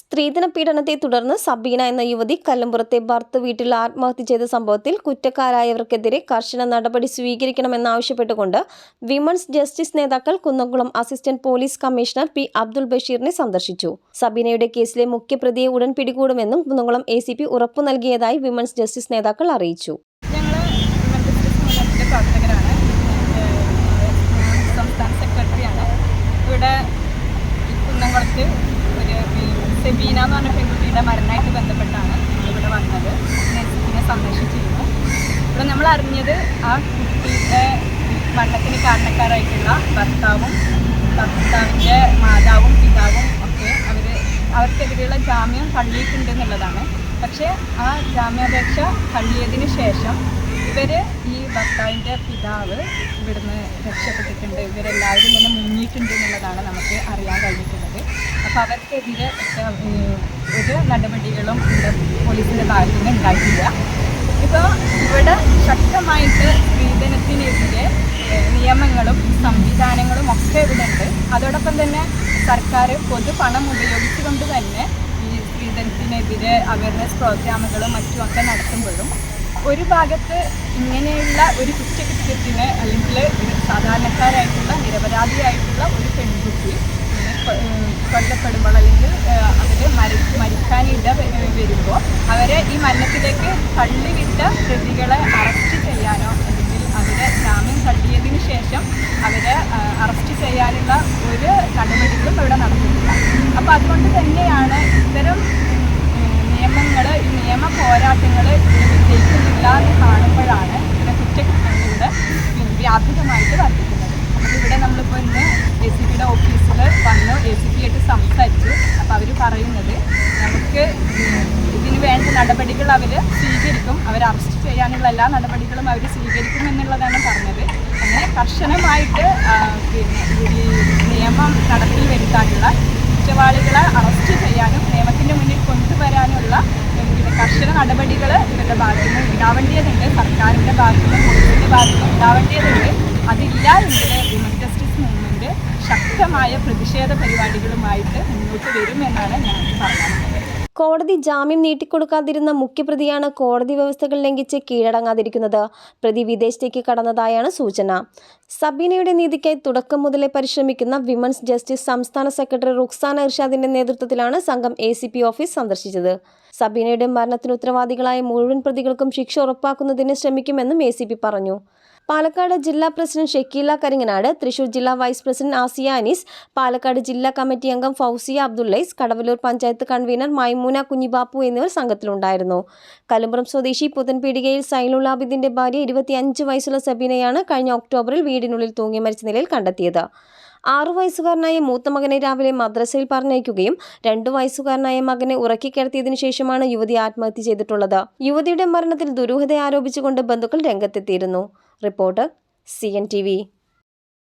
സ്ത്രീധന പീഡനത്തെ തുടർന്ന് സബീന എന്ന യുവതി കല്ലമ്പുറത്തെ ഭർത്ത് വീട്ടിൽ ആത്മഹത്യ ചെയ്ത സംഭവത്തിൽ കുറ്റക്കാരായവർക്കെതിരെ കർശന നടപടി സ്വീകരിക്കണമെന്നാവശ്യപ്പെട്ടുകൊണ്ട് വിമൻസ് ജസ്റ്റിസ് നേതാക്കൾ Kunnamkulam assistant police commissioner P Abdul ബഷീറിനെ സന്ദർശിച്ചു. സബീനയുടെ കേസിലെ മുഖ്യപ്രതിയെ ഉടൻ പിടികൂടുമെന്നും കുന്നംകുളം എ സി പി ഉറപ്പു നൽകിയതായി വിമൻസ് ജസ്റ്റിസ് നേതാക്കൾ അറിയിച്ചു ഞങ്ങൾ വിമൻ ജസ്റ്റിസ് മൂവ്മെന്റിന്റെ പ്രവർത്തകരാണ് ഏഹ് സംസ്ഥാന സെക്രട്ടറിയാണ് ഇവിടെ ഈ കുന്നംകുളത്ത് ഒരു ഈ സെബീന എന്ന് പറഞ്ഞ പെൺകുട്ടിയുടെ മരണമായിട്ട് ബന്ധപ്പെട്ടാണ് ഇവിടെ വന്നത്. നെസിനെ സന്ദർശിച്ചിരുന്നു ഇവിടെ നമ്മൾ അറിഞ്ഞത് ആ കുട്ടിയുടെ മരണത്തിന് കാരണക്കാരായിട്ടുള്ള ഭർത്താവും ഭർത്താവിന്റെ മാതാവും പിതാവും ഒക്കെ അവർ അവർക്കെതിരെയുള്ള ജാമ്യം തള്ളിയിട്ടുണ്ട് എന്നുള്ളതാണ്. പക്ഷേ ആ ജാമ്യാപേക്ഷ തള്ളിയതിന് ശേഷം ഇവർ ഈ ഭർത്താവിന്റെ പിതാവ് ഇവിടുന്ന് രക്ഷപ്പെട്ടിട്ടുണ്ട്. ഇവരെല്ലാവരും തന്നെ മുങ്ങിയിട്ടുണ്ട് എന്നുള്ളതാണ് നമുക്ക് അറിയാൻ കഴിഞ്ഞിട്ടുള്ളത്. അപ്പോൾ അവർക്കെതിരെ ഒരു നടപടികളും പോലീസിന്റെ ഭാഗത്തു നിന്ന് ഉണ്ടായിട്ടില്ല. ഇപ്പോൾ ഇവിടെ ശക്തമായിട്ട് സ്ത്രീധനത്തിനെതിരെ നിയമങ്ങളും സംവിധാനങ്ങളും ഒക്കെ ഇവിടെ ഉണ്ട്. അതോടൊപ്പം തന്നെ സർക്കാർ പൊതുപണം ഉപയോഗിച്ചുകൊണ്ട് തന്നെ ഈ സ്ത്രീധനത്തിനെതിരെ അവയർനെസ് പ്രോഗ്രാമുകളും മറ്റും ഒക്കെ നടത്തുമ്പോഴും ഒരു ഭാഗത്ത് ഇങ്ങനെയുള്ള ഒരു കുറ്റകൃത്യത്തിന് അല്ലെങ്കിൽ ഒരു സാധാരണക്കാരായിട്ടുള്ള നിരപരാധിയായിട്ടുള്ള ഒരു പെൺകുട്ടി കൊല്ലപ്പെടുമ്പോൾ അല്ലെങ്കിൽ അവർ മരി മരിക്കാനിട വരുമ്പോൾ അവരെ ഈ മരണത്തിലേക്ക് തള്ളിവിട്ട പ്രതികളെ അറസ്റ്റ് ചെയ്യാനോ അല്ലെങ്കിൽ അവരെ ജാമ്യം തള്ളിയതിന് ശേഷം അവരെ അറസ്റ്റ് ചെയ്യാനുള്ള ഒരു നടപടികളും ഇവിടെ നടത്തുന്നില്ല അപ്പോൾ അതുകൊണ്ട് തന്നെയാണ് ഇത്തരം നിയമങ്ങൾ ഈ നിയമ പോരാട്ടങ്ങൾ എന്ന് കാണുമ്പോഴാണ് ഇങ്ങനെ കുറ്റകൃത്യങ്ങളുടെ വ്യാപകമായിട്ട് വർദ്ധിക്കുന്നത്. അപ്പോൾ ഇവിടെ നമ്മളിപ്പോൾ ഇന്ന് എ സി പിയുടെ ഓഫീസിൽ വന്നു എ സി പി ആയിട്ട് സംസാരിച്ചു. അപ്പോൾ അവർ പറയുന്നത് നമുക്ക് ഇതിന് വേണ്ട നടപടികൾ അവർ സ്വീകരിക്കും. അവർ അറസ്റ്റ് ചെയ്യാനുള്ള എല്ലാ നടപടികളും അവർ സ്വീകരിക്കും എന്നുള്ളതാണ് പറഞ്ഞത്. അങ്ങനെ കർശനമായിട്ട് ഈ നിയമം നടപ്പിൽ വരുത്താനുള്ള കുറ്റവാളികളെ അറസ്റ്റ് ചെയ്യാനും നിയമത്തിന്റെ മുന്നിൽ കൊണ്ടുവരാനുള്ള കർശന നടപടികൾ ഇവരുടെ ഭാഗത്തു നിന്ന് ഉണ്ടാവേണ്ടതുണ്ട്. സർക്കാരിന്റെ ഭാഗത്തു നിന്ന് പോലീസിന്റെ ഭാഗത്തു നിന്ന് ഉണ്ടാവേണ്ടതുണ്ട്. അതില്ല എങ്കിൽ വിമൻ ജസ്റ്റിസ് മൂവ്മെന്റ് ശക്തമായ പ്രതിഷേധ പരിപാടികളുമായിട്ട് മുന്നോട്ട് വരുമെന്നാണ് ഞങ്ങൾക്ക് പറയാനുള്ളത് കോടതി ജാമ്യം നീട്ടിക്കൊടുക്കാതിരുന്ന മുഖ്യപ്രതിയാണ് കോടതി വ്യവസ്ഥകൾ ലംഘിച്ച് കീഴടങ്ങാതിരിക്കുന്നത്. പ്രതി വിദേശത്തേക്ക് കടന്നതായാണ് സൂചന. സബീനയുടെ നീതിക്കായി തുടക്കം മുതലേ പരിശ്രമിക്കുന്ന വിമൻസ് ജസ്റ്റിസ് സംസ്ഥാന സെക്രട്ടറി റുക്സാന ഇർഷാദിന്റെ നേതൃത്വത്തിലാണ് സംഘം എ ഓഫീസ് സന്ദർശിച്ചത്. സബീനയുടെ മരണത്തിന് ഉത്തരവാദികളായ മുഴുവൻ പ്രതികൾക്കും ശിക്ഷ ഉറപ്പാക്കുന്നതിന് ശ്രമിക്കുമെന്നും എ പറഞ്ഞു. പാലക്കാട് ജില്ലാ പ്രസിഡന്റ് ഷക്കീല കരിങ്ങനാട് തൃശൂർ ജില്ലാ വൈസ് പ്രസിഡന്റ് ആസിയ അനീസ് പാലക്കാട് ജില്ലാ കമ്മിറ്റി അംഗം ഫൗസിയ അബ്ദുള്ളൈസ് കടവലൂർ പഞ്ചായത്ത് കൺവീനർ മൈമൂന കുഞ്ഞിബാപ്പു എന്നിവർ സംഘത്തിലുണ്ടായിരുന്നു. കലുമ്പുറം സ്വദേശി പുതൻപീടികയിൽ സൈനുലാബിദിന്റെ ഭാര്യ ഇരുപത്തിയഞ്ച് വയസ്സുള്ള സബീനയാണ് കഴിഞ്ഞ ഒക്ടോബറിൽ വീടിനുള്ളിൽ തൂങ്ങി മരിച്ച നിലയിൽ കണ്ടെത്തിയത്. ആറു വയസ്സുകാരനായ മൂത്ത മകനെ രാവിലെ മദ്രസയിൽ പറഞ്ഞയക്കുകയും രണ്ടു വയസ്സുകാരനായ മകനെ ഉറക്കി ഉറക്കിക്കിടത്തിയതിനു ശേഷമാണ് യുവതി ആത്മഹത്യ ചെയ്തിട്ടുള്ളത്. യുവതിയുടെ മരണത്തിൽ ദുരൂഹത ആരോപിച്ചുകൊണ്ട് ബന്ധുക്കൾ രംഗത്തെത്തിയിരുന്നു. Reporter C N T V.